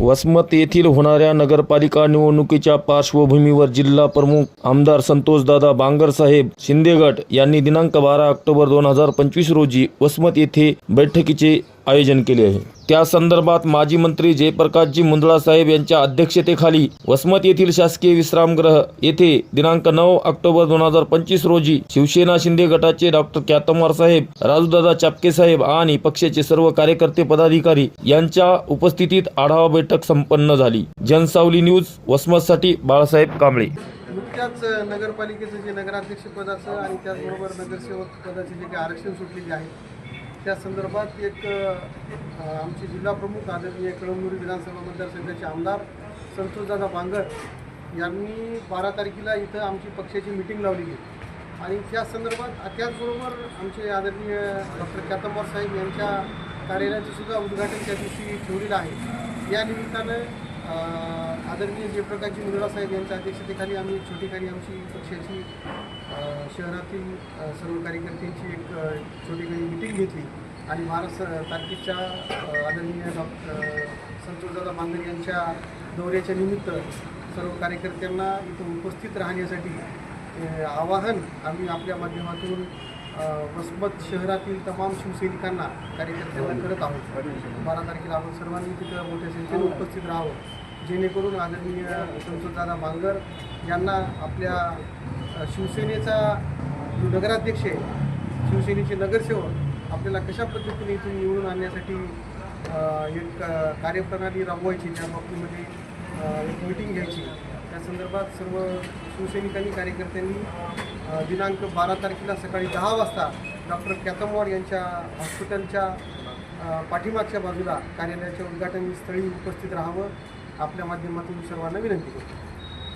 वसमत येथील होणाऱ्या नगरपालिका निवडणुकीच्या पार्श्वभूमीवर जिल्हा प्रमुख आमदार संतोषदादा बांगर साहेब शिंदेगट यांनी दिनांक बारा ऑक्टोबर दोन हजार पंचवीस रोजी वसमत येथे बैठकीचे आयोजन केले आहे. त्या संदर्भात माजी मंत्री जयप्रकाशजी मुंदळा साहेब यांच्या अध्यक्षतेखाली वसमत येथील शासकीय विश्रामगृह येथे दिनांक नऊ ऑक्टोबर दोन हजार पंचवीस रोजी शिवसेना शिंदे गटाचे डॉक्टर क्यातमार साहेब राजूदादा चापके साहेब आणि पक्षाचे सर्व कार्यकर्ते पदाधिकारी यांच्या उपस्थितीत आढावा बैठक संपन्न झाली. जनसावली न्यूज वसमतसाठी बाळासाहेब कांबळे. नुकत्याच नगरपालिकेचं जे नगराध्यक्ष पदाचं आणि त्याचबरोबर नगरसेवक पदाचे जे काही आरक्षण सुटलेले आहे त्या संदर्भात एक आमचे जिल्हा प्रमुख आदरणीय कळमनुरी विधानसभा मतदारसंघाचे आमदार संतोषदादा बांगर यांनी बारा तारखेला इथं आमची पक्षाची मिटिंग लावली आहे. आणि त्या संदर्भात त्याचबरोबर आमचे आदरणीय डॉक्टर क्यातंबर साहेब यांच्या कार्यालयाचं सुद्धा उद्घाटन त्या दिवशी ठेवलेलं आहे. या निमित्तानं आदरणीय जयप्रकाशजी मुंडा साहेब यांच्या अध्यक्षतेखाली आम्ही छोटीखाली आमची पक्षाची शहरातील सर्व कार्यकर्त्यांची एक छोटी काही मिटिंग घेतली. आणि महाराष्ट्र तारखेच्या आदरणीय डॉक्टर संतोषदादा बांगर यांच्या दौऱ्याच्या निमित्त सर्व कार्यकर्त्यांना इथं उपस्थित राहण्यासाठी आवाहन आम्ही आपल्या माध्यमातून वसमत शहरातील तमाम शिवसैनिकांना कार्यकर्त्यांना करत आहोत. बारा तारखेला आपण सर्वांनी तिथं मोठ्या संख्येने उपस्थित राहावं. जेणेकरून आदरणीय संतोषदादा बांगर यांना आपल्या शिवसेनेचा जो नगराध्यक्ष आहे शिवसेनेचे नगरसेवक आपल्याला कशा पद्धतीने इथून निवडून आणण्यासाठी एक कार्यप्रणाली राबवायची त्या बाबतीमध्ये एक मिटिंग घ्यायची त्या संदर्भात सर्व शिवसैनिकांनी कार्यकर्त्यांनी दिनांक बारा तारखेला सकाळी दहा वाजता डॉक्टर कॅथमवाड यांच्या हॉस्पिटलच्या पाठीमागच्या बाजूला कार्यालयाच्या उद्घाटन स्थळी उपस्थित राहावं. आपल्या माध्यमातून सर्वांना विनंती करतो.